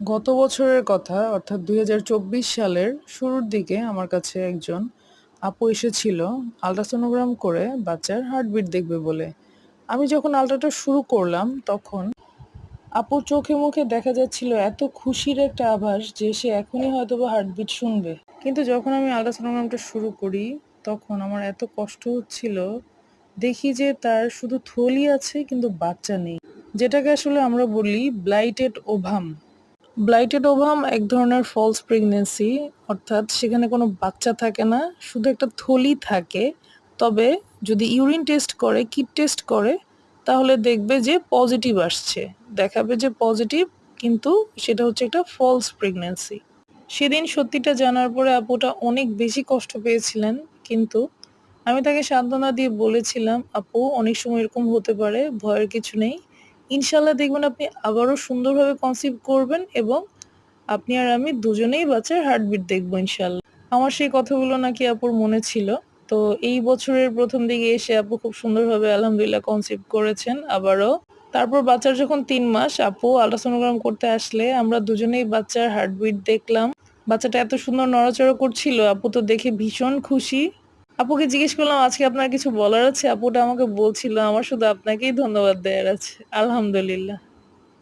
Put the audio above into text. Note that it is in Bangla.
গত বছরের কথা, অর্থাৎ দুই হাজার চব্বিশ সালের শুরুর দিকে আমার কাছে একজন আপু এসেছিল আল্ট্রাসোনোগ্রাম করে বাচ্চার হার্টবিট দেখবে বলে। আমি যখন আলট্রাটা শুরু করলাম, তখন আপুর চোখে মুখে দেখা যাচ্ছিল এত খুশির একটা আভাস যে সে এখনই হয়তো বা হার্টবিট শুনবে। কিন্তু যখন আমি আল্ট্রাসোনোগ্রামটা শুরু করি, তখন আমার এত কষ্ট হচ্ছিল, দেখি যে তার শুধু থলি আছে, কিন্তু বাচ্চা নেই। যেটাকে আসলে আমরা বলি ব্লাইটেড ওভাম। ব্লাইটেড ওভাম এক ধরনের ফলস প্রেগনেন্সি অর্থাৎ সেখানে কোনো বাচ্চা থাকে না, শুধু একটা থলি থাকে। তবে যদি ইউরিন টেস্ট করে কিট টেস্ট করে, তাহলে দেখবে যে পজিটিভ আসছে। দেখাবে যে পজিটিভ কিন্তু সেটা হচ্ছে একটা ফলস প্রেগনেন্সি সেদিন সত্যিটা জানার পরে আপুটা অনেক বেশি কষ্ট পেয়েছিলেন, কিন্তু আমি তাকে সান্ত্বনা দিয়ে বলেছিলাম, আপু, অনেক সময় এরকম হতে পারে, ভয়ের কিছু নেই। ইনশাল্লাহ দেখবেন আপনি আবারও সুন্দরভাবে কনসিভ করবেন এবং আপনি আর আমি দুজনেই বাচ্চার হার্টবিট দেখব ইনশাল্লাহ আমার সেই কথাগুলো নাকি আপুর মনে ছিল। তো এই বছরের প্রথম দিকে এসে আপু খুব সুন্দরভাবে আলহামদুলিল্লাহ কনসিভ করেছেন। আবারও তারপর বাচ্চার যখন তিন মাস, আপু আল্ট্রাসোনোগ্রাম করতে আসলে আমরা দুজনেই বাচ্চার হার্টবিট দেখলাম। বাচ্চাটা এত সুন্দর নড়াচড়া করছিল, আপু তো দেখে ভীষণ খুশি। আপুকে জিজ্ঞেস করলাম, আজকে আপনার কিছু বলার আছে? আপুটা আমাকে বলছিল, আমার শুধু আপনাকেই ধন্যবাদ দেওয়ার আছে। আলহামদুলিল্লাহ।